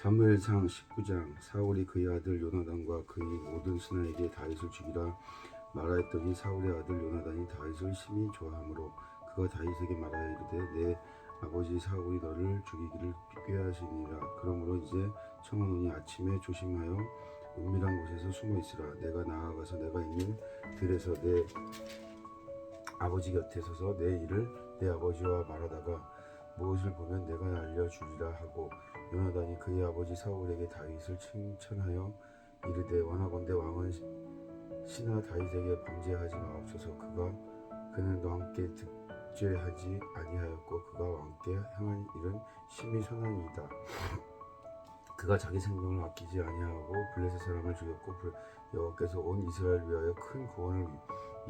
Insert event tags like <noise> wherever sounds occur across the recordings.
사무엘상 19장 사울이 그의 아들 요나단과 그의 모든 신하에게 다윗을 죽이라 말하였더니 사울의 아들 요나단이 다윗을 심히 좋아하므로 그가 다윗에게 말하여 이르되 내 아버지 사울이 너를 죽이기를 꾀하시니라. 그러므로 이제 청하노니 아침에 조심하여 은밀한 곳에서 숨어 있으라. 내가 나아가서 내가 있는 들에서 내 아버지 곁에 서서 내 일을 내 아버지와 말하다가 무엇을 보면 내가 알려주리라 하고 요나단이 그의 아버지 사울에게 다윗을 칭찬하여 이르되 원하건대 왕은 신하 다윗에게 범죄하지 마옵소서. 그가 그는 너와 함께 득죄하지 아니하였고 그가 왕께 행한 일은 심히 선한이다. <clears throat> 그가 자기 생명을 아끼지 아니하고 블레셋 사람을 죽였고 블- 여호와께서 온 이스라엘 위하여 큰 구원을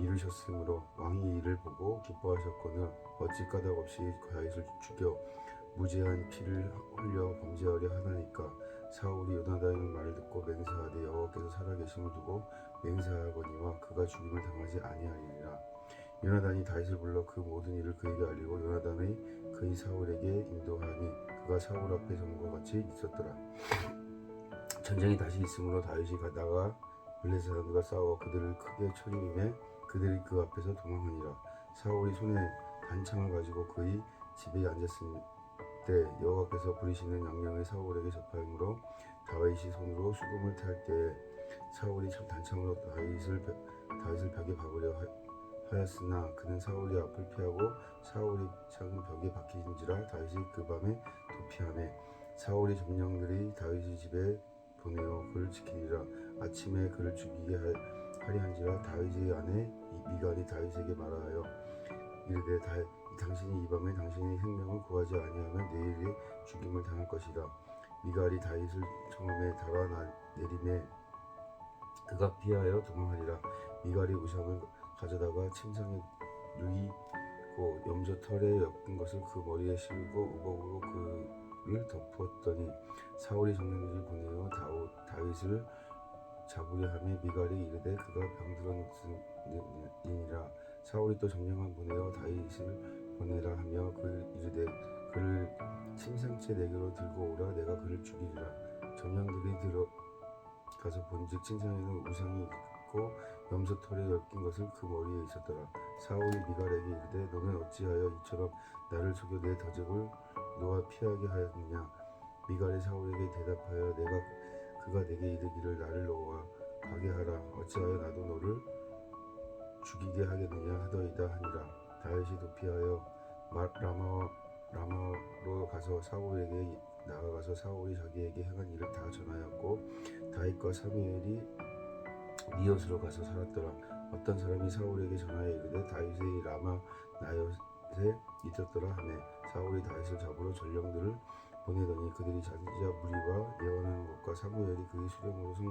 이루셨으므로 왕이 이를 보고 기뻐하셨거늘 어찌 까닭 없이 다윗을 죽여 무죄한 피를 흘려 범죄하려 하나니까. 사울이 요나단의 말을 듣고 맹세하되 여호와께서 살아계심을 두고 맹세하거니와 그가 죽임을 당하지 아니하리라. 요나단이 다윗을 불러 그 모든 일을 그에게 알리고 요나단의 그의 사울에게 인도하니 그가 사울 앞에 전과 같이 있었더라. 전쟁이 다시 있으므로 다윗이 가다가 블레셋 사람들과 싸워 그들을 크게 쳐죽임에 그들이 그 앞에서 도망하니라. 사울이 손에 단창을 가지고 그의 집에 앉았을 때 여호와께서 부리시는 명령을 사울에게 접하므로 다윗이 손으로 수금을 탈 때에 사울이 참 단창으로 다윗을 벽- 다윗을 벽에 박으려 하- 하였으나 그는 사울이 앞을 피하고 사울이 창은 벽에 박힌지라 다윗이 그 밤에 도피하매 사울이 점령들이 다윗의 집에 보내어 그를 지키리라. 아침에 그를 죽이게 하- 하리 한지라 다윗의 아내 이- 미갈이 다윗에게 말하여 이르되 다, 당신이 이 밤에 당신의 생명을 구하지 아니하면 내일에 죽임을 당할 것이라. 미갈이 다윗을 처음에 달아 내림에 그가 피하여 도망하리라. 미갈이 우상을 가져다가 침상에 누이고 염소 털에 엮은 것을 그 머리에 씌우고 우복으로 그를 덮었더니 사울이 정령들을 보내어 다윗을 잡으려 하며 미갈이 이르되 그가 병들었느니라. 사울이 또 정령만 보내어 다윗을 보내라 하며 그 이르되 그를 침상째 내게로 들고 오라. 내가 그를 죽이리라. 정령들이 들어 가서 본즉 침상에는 우상이 있고 염소 털에 엮인 것을 그 머리에 있었더라. 사울이 미갈에게 이르되 너는 어찌하여 이처럼 나를 속여 내 더적을 너와 피하게 하였느냐. 미갈이 사울에게 대답하여 내가 그가 내게 이르기를 나를 놓아 가게 하라. 어찌하여 나도 너를 죽이게 하겠느냐 하더이다 하니라. 다윗이 도피하여 마- 라마 라마로 가서 사울에게 나아가서 사울이 자기에게 행한 일을 다 전하였고 다윗과 사무엘이 니옷으로 가서 살았더라. 어떤 사람이 사울에게 전하여 이르되 다윗의 라마 나요에 있었더라 하매 사울이 다윗을 잡으러 전령들을 보내더니 그들이 자기자 무리와 예언하는 것과 사무엘이 그의 수령으로 쓴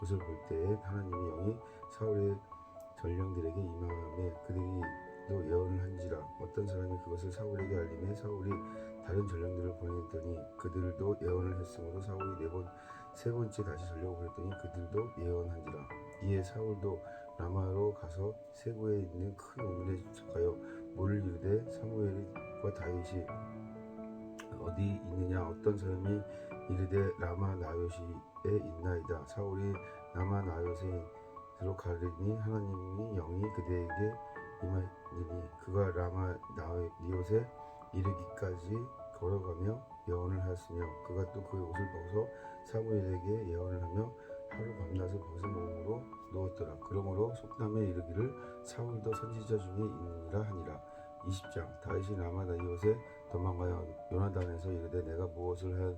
것을 볼 때에 하나님의 영이 사울의 전령들에게 임하매 그들이도 예언을 한지라. 어떤 사람이 그것을 사울에게 알림해 사울이 다른 전령들을 보냈더니 그들도 예언을 했으므로 사울이 네번 세 번째 다시 전령을 보냈더니 그들도 예언한지라. 이에 사울도 라마로 가서 세고에 있는 큰 우물에 도착하여 물을 이르되 사무엘과 다윗이 어디 있느냐 어떤 사람이 이르되 라마 나요시에 있나이다. 사울이 라마 나요시로 가리니 하나님이 영이 그대에게 임하니니 그가 라마 나요시에 이르기까지 걸어가며 예언을 하였으며 그가 또 그 옷을 벗어 사무엘에게 예언을 하며 하루 밤낮을 벗은 몸으로 누웠더라. 그러므로 속담에 이르기를 사울도 선지자 중에 있느니라 하니라 20장. 다윗이 라마 나이옷에 도망가여 요나단에서 이르되 내가 무엇을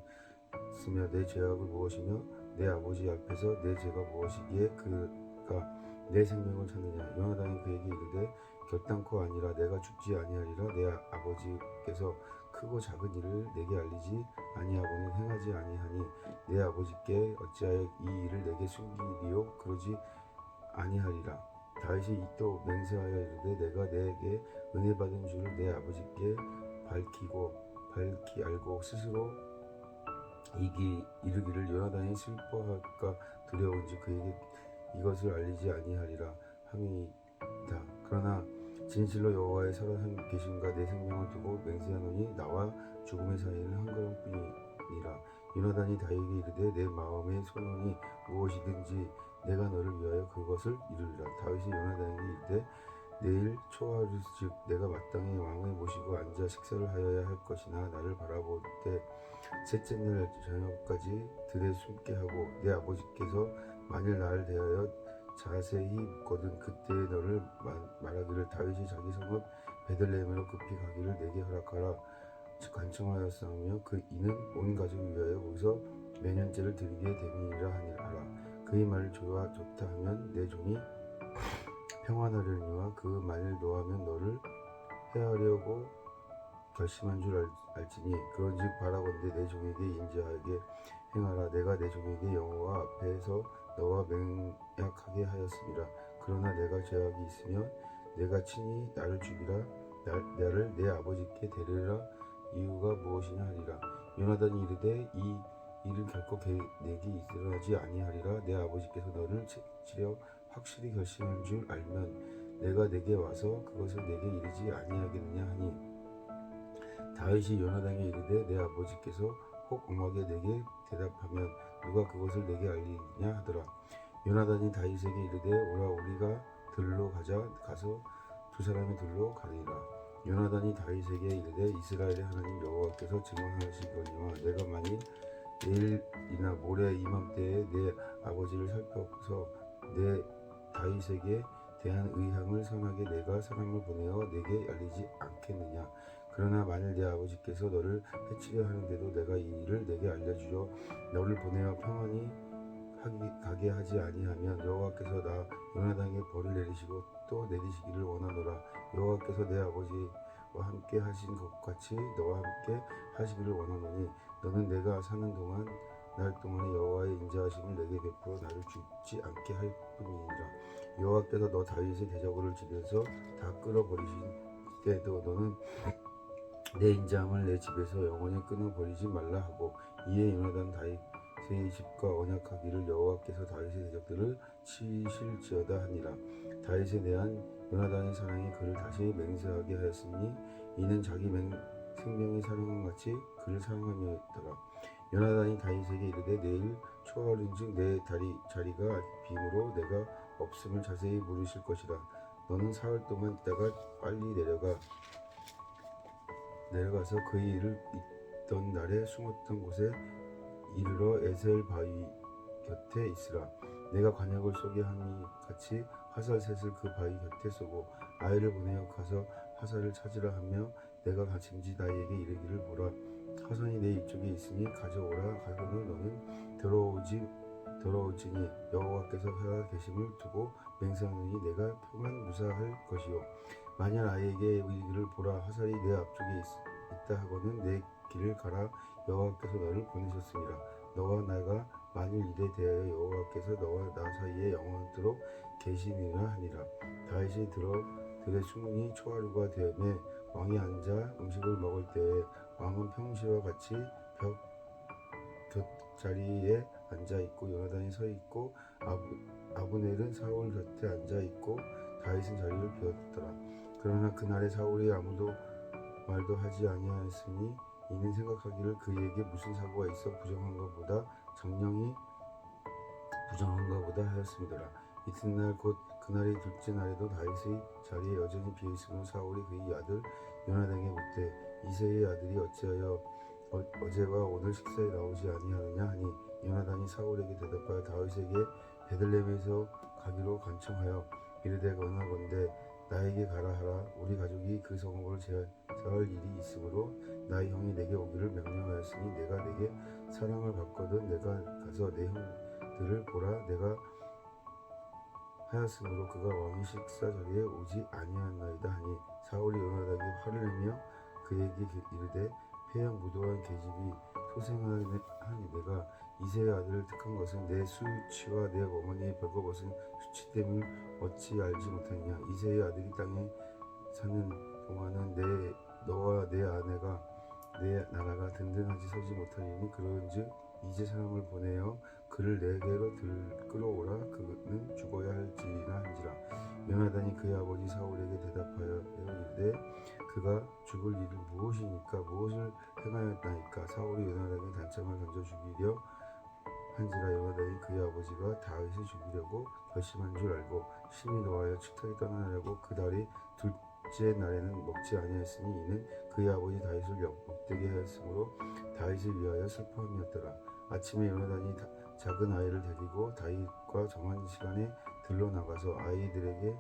했으며 내 죄악을 무엇이며 내 아버지 앞에서 내 죄가 무엇이기에 그가 내 생명을 찾느냐? 요나단이 그에게 이르되 결단코 아니라 내가 죽지 아니하리라. 내 아버지께서 크고 작은 일을 내게 알리지 아니하고는 행하지 아니하니 내 아버지께 어찌하여 이 일을 내게 숨기리요? 그러지 아니하리라. 다윗이 또 맹세하여 이르되 내가 내게 은혜 받은 줄을 내 아버지께 밝히고 밝히 알고 스스로 이기 이르기를 요나단이 슬퍼할까 두려운지 그에게 이것을 알리지 아니하리라 함이다. 그러나 진실로 여호와의 살아 계심과 내 생명을 두고 맹세하노니 나와 죽음의 사이에는 한 걸음뿐이니라. 요나단이 다윗에게 이르되 내 마음의 소원이 무엇이든지 내가 너를 위하여 그것을 이루리라 다윗이 요나단에게 이르되 내일 초하루즉 내가 마땅히 왕을 모시고 앉아 식사를 하여야 할 것이나 나를 바라볼 때 셋째 날 저녁까지 들에 숨게 하고 내 아버지께서 만일 나를 대하여 자세히 묻거든 그때 너를 마- 말하기를 다윗이 자기 성읍 베들레헴으로 급히 가기를 내게 허락하라. 간청하였사오며 그 이는 온 가족을 위하여 거기서 매년제를 드리게 됨이니라 하니라. 그의 말을 좋아 좋다 하면 내 종이 평안하려니와 그 만일 노하면 너를 해하려고 결심한 줄 알, 알지니 그런즉 바라건대 내 종에게 인지하게 행하라. 내가 내 종에게 여호와 앞에서 너와 맹약하게 하였습니다. 그러나 내가 죄악이 있으면 내가 친히 나를 죽이라. 나, 나를 내 아버지께 데리라. 이유가 무엇이냐 하리라. 요나단이 이르되 이 일은 결코 개- 내게 일어나지 아니하리라. 내 아버지께서 너를 치- 치려 확실히 결심한 줄 알면 내가 내게 와서 그것을 내게 이르지 아니하겠느냐 하니 다윗이 요나단에게 이르되 내 아버지께서 혹 엄하게 내게 대답하면 누가 그것을 내게 알리냐 하더라. 요나단이 다윗에게 이르되 오라 우리가 들로 가자. 가서 두 사람이 들로 가리라. 요나단이 다윗에게 이르되 이스라엘의 하나님 여호와께서 증언하시거니와 내가 만일 내일이나 모레 이맘때에 내 아버지를 살펴서 내 다윗에게 대한 의향을 선하게 내가 사람을 보내어 내게 알리지 않겠느냐? 그러나 만일 내 아버지께서 너를 해치려 하는데도 내가 이 일을 내게 알려주어 너를 보내어 평안히 가게 하지 아니하면 여호와께서 나 요나단에게 벌을 내리시고 또 내리시기를 원하노라. 여호와께서 내 아버지와 함께 하신 것 같이 너와 함께 하시기를 원하노니 너는 내가 사는 동안 날 동안에 여호와의 인자하심을 내게 베풀어 나를 죽지 않게 할 뿐이니라. 여호와께서 너 다윗의 대적을 집에서 다 끌어버리신 때도 너는 내 인자함을 내 집에서 영원히 끊어버리지 말라 하고 이에 요나단 다윗의 집과 언약하기를 여호와께서 다윗의 대적들을 치실지어다 하니라. 다윗에 대한 요나단의 사랑이 그를 다시 맹세하게 하였으니 이는 자기 맹, 생명의 사랑과 같이 그를 사랑함이었더라 요나단이 다윗에게 이르되 내일 초하루인즉 내 다리 자리가 빔으로 내가 없음을 자세히 물으실 것이라. 너는 사흘 동안 있다가 빨리 내려가. 내려가서 그의 일을 있던 날에 숨었던 곳에 이르러 에셀 바위 곁에 있으라. 내가 관역을 쏘게 함이 같이 화살셋을 그 바위 곁에 쏘고 아이를 보내어 가서 화살을 찾으라 하며 내가 짐지 나에게 이르기를 보라 화선이 내 이쪽에 있으니 가져오라. 가거늘 너는 들어오지 들어오지니 여호와께서 회와 계심을 두고 맹세하느니 내가 평안 무사할 것이요. 만약 아이에게 이르기를 보라. 화살이 내 앞쪽에 있, 다 하고는 내 길을 가라. 여호와께서 너를 보내셨습니다. 너와 나가 만일 일에 대하여 여호와께서 너와 나 사이에 영원토록 계시니라 하니라. 다윗이 들어 들의 수문이 초하루가 되매 왕이 앉아 음식을 먹을 때에 왕은 평시와 같이 벽 곁자리에 앉아 있고 요나단이 서 있고 아브, 아브넬은 사울 곁에 앉아 있고 다윗은 자리를 비웠더라. 그러나 그날에 사울이 아무도 말도 하지 아니하였으니 이는 생각하기를 그에게 무슨 사고가 있어 부정한 것보다 정령이 부정한 것보다 하였음이더라. 이튿날 곧 그날이 둘째 날에도 다윗의 자리에 여전히 비어 있으므로 사울이 그의 아들 요나단에게 묻되 이세의 아들이 어찌하여 어, 어제와 오늘 식사에 나오지 아니하느냐 하니 요나단이 사울에게 대답하여 다윗에게 베들레헴에서 가기로 간청하여 이르되 원하건대 나에게 가라 하라 우리 가족이 그 성읍을 제할 일이 있으므로 나의 형이 내게 오기를 명령하였으니 내가 내게 사랑을 받거든 내가 가서 내 형들을 보라 내가 하였으므로 그가 왕의 식사 자리에 오지 아니하나이다 하니 사울이 요나단에게 화를 내며 그에게 이르되 폐양 무도한 계집이 소생하니 내가 이세의 아들을 택한 것은 내 수치와 내 어머니의 벌거벗은 수치됨을 어찌 알지 못하느냐. 이세의 아들이 땅에 사는 동안은 내 너와 내 아내가 내 나라가 든든하지 서지 못하리니 그런즉 이제 사람을 보내어 그를 내게로 들 끌어오라. 그는 죽어야 할지나 한지라. 요나단이 그의 아버지 사울에게 대답하여 이르되 그가 죽을 일이 무엇이니까 무엇을 행하였나이까 사울이 요나단에게 단창을 던져 죽이려 한지라 요나단이 그의 아버지가 다윗을 죽이려고 결심한 줄 알고 심히 노하여 축탁에 떠나려고 그 달이 둘째 날에는 먹지 아니하였으니 이는 그의 아버지 다윗을 욕되게 하였으므로 다윗을 위하여 슬퍼함이었더라. 아침에 요나단이 다- 작은 아이를 데리고 다윗과 정한 시간에 들러 나가서 아이들에게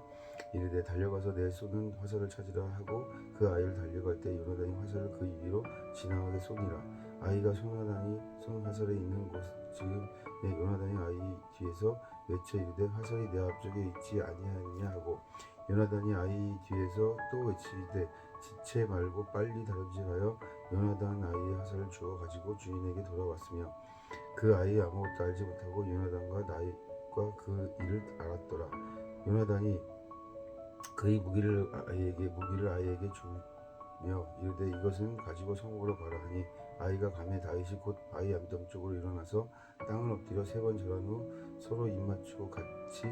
이르되 달려가서 내 쏘는 화살을 찾으라 하고 그 아이를 달려갈 때 요나단이 화살을 그 위로 지나가게 쏘니라. 아이가 소나단이 쏜 화살에 있는 곳 지금 내 요나단이 아이 뒤에서 외쳐 이르되 화살이 내 앞쪽에 있지 아니하느냐 하고 요나단이 아이 뒤에서 또 외치되 지체 말고 빨리 다름질하여 요나단 아이의 화살을 주어 가지고 주인에게 돌아왔으며 그 아이 아무것도 알지 못하고 요나단과 나이과 그 일을 알았더라. 요나단이 그의 무기를 아이에게 무기를 아이에게 주며 이르되 이것은 가지고 성읍으로 가라 하니 아이가 가매 다윗이 곧 바위 암덩 쪽으로 일어나서 땅을 엎드려 세 번 절한 후 서로 입맞추고 같이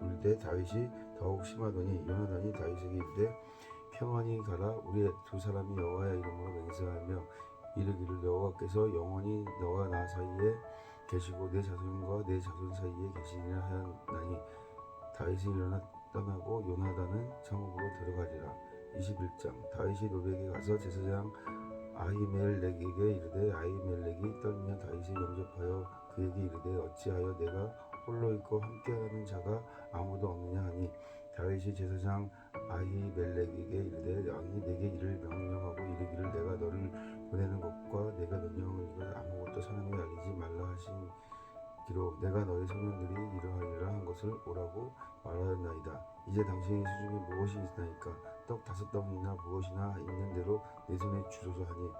울되 다윗이 더욱 심하더니 요나단이 다윗에게 이르되 평안히 가라. 우리 두 사람이 여호와의 이름으로 맹세하며 이르기를 여호와께서 영원히 너와 나 사이에 계시고 내 자손과 내 자손 사이에 계시니라 하였나니 다윗이 일어나 떠나고 요나단은 성읍으로 들어가리라. 21장 다윗이 노백에 가서 제사장 아히멜렉에게 이르되 아히멜렉이 떨며 다윗을 영접하여 그에게 이르되 어찌하여 내가 홀로 있고 함께하는 자가 아무도 없느냐 하니? 다윗이 제사장 아히멜렉에게 이르되 왕이 내게 이를 명령하고 이르기를 내가 너를 보내는 것과 내가 명령한 것 아무것도 사람에게 알리지 말라 하신 기로 내가 너희 소년들이 이러하리라 한 것을 오라고 말하였나이다. 이제 당신의 수중에 무엇이 있나이까? 떡 다섯 덩이나 무엇이나 있는 대로 내 손에 주소서 하니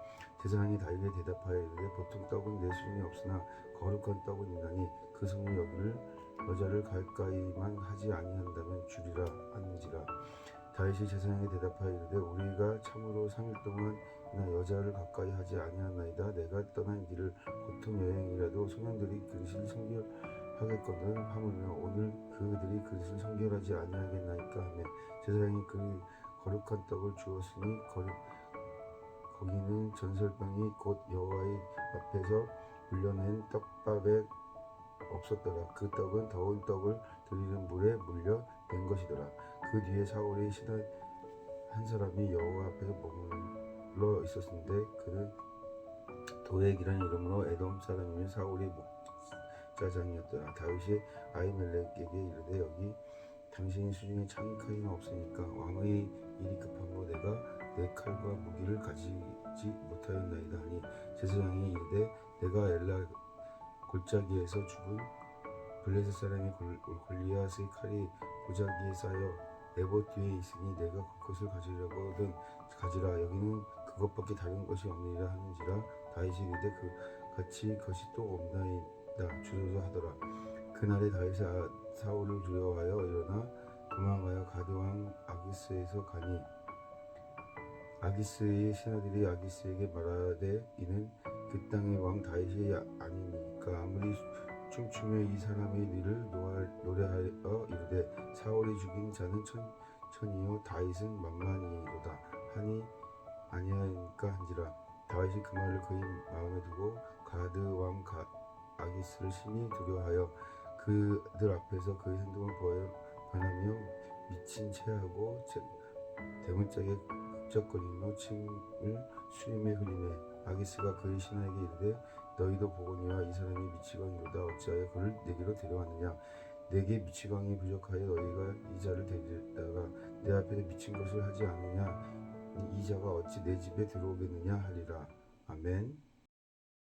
제사장이 다윗에 대답하여 이르되 보통 떡은 내 수중에 없으나 거룩한 떡은 있나니 그 성이 여기를 여자를 가까이만 하지 아니한다면 주리라 하는지라 다윗이 제사장에 대답하여 이르되 우리가 참으로 3일 동안이 나 여자를 가까이 하지 아니하나이다 내가 떠난 길을 보통 여행이라도 소년들이 그릇을 성결하겠거든 하물며 오늘 그들이 그릇을 성결하지 아니하겠나이까 하며 제사장이 그 거룩한 떡을 주었으니 거룩 거기는 전설병이 곧 여호와의 앞에서 불려낸 떡밥에 없었더라. 그 떡은 더운 떡을 들이는 물에 물려 낸 것이더라. 그 뒤에 사울의 신하 한 사람이 여호와 앞에서 머물 러 있었는데 그는 도액이라는 이름으로 에돔 사람이며 사울의 목자장이었더라. 다윗이 아이멜렉에게 이르되 여기 당신의 수중에 창이 칼이나 없으니까 왕의 일이 급함으로 내가 내 칼과 무기를 가지지 못하였나이다 하니 제사장이 이르되 내가 엘라 골짜기에서 죽은 블레셋 사람의 골- 골리앗의 칼이 고자기에 쌓여 내봇 뒤에 있으니 내가 그것을 가지려거든 가지라 여기는 그것밖에 다른 것이 없느니라 하는지라 다윗이 이르되 그 같이 것이 또 없나이다 주소서 하더라. 그날에 다윗이 아- 사울을 두려워하여 일어나 도망하여 가드왕 아기스에서 가니 아기스의 신하들이 아기스에게 말하되 이는 그 땅의 왕 다윗이 아니니까 아무리 춤추며 이 사람의 일을 노래하여 이르되 사울이 죽인 자는 천, 천이요 다윗은 만만이로다 하니 아니하니까 한지라. 다윗이 그 말을 그의 마음에 두고 가드 왕 가- 아기스를 심히 두려워하여 그들 앞에서 그의 행동을 보여 변하며 미친 체하고 제- 대문짝에 극적거리며 침을 수임에 흘리매 아기스가 그의 신하에게 이르되 너희도 보거니와 이 사람이 미치광이로다. 어찌하여 그를 내게로 데려왔느냐? 내게 미치광이 부족하여 너희가 이 자를 데리다가 내 앞에서 미친 것을 하지 않느냐 이 자가 어찌 내 집에 들어오겠느냐 하리라. 아멘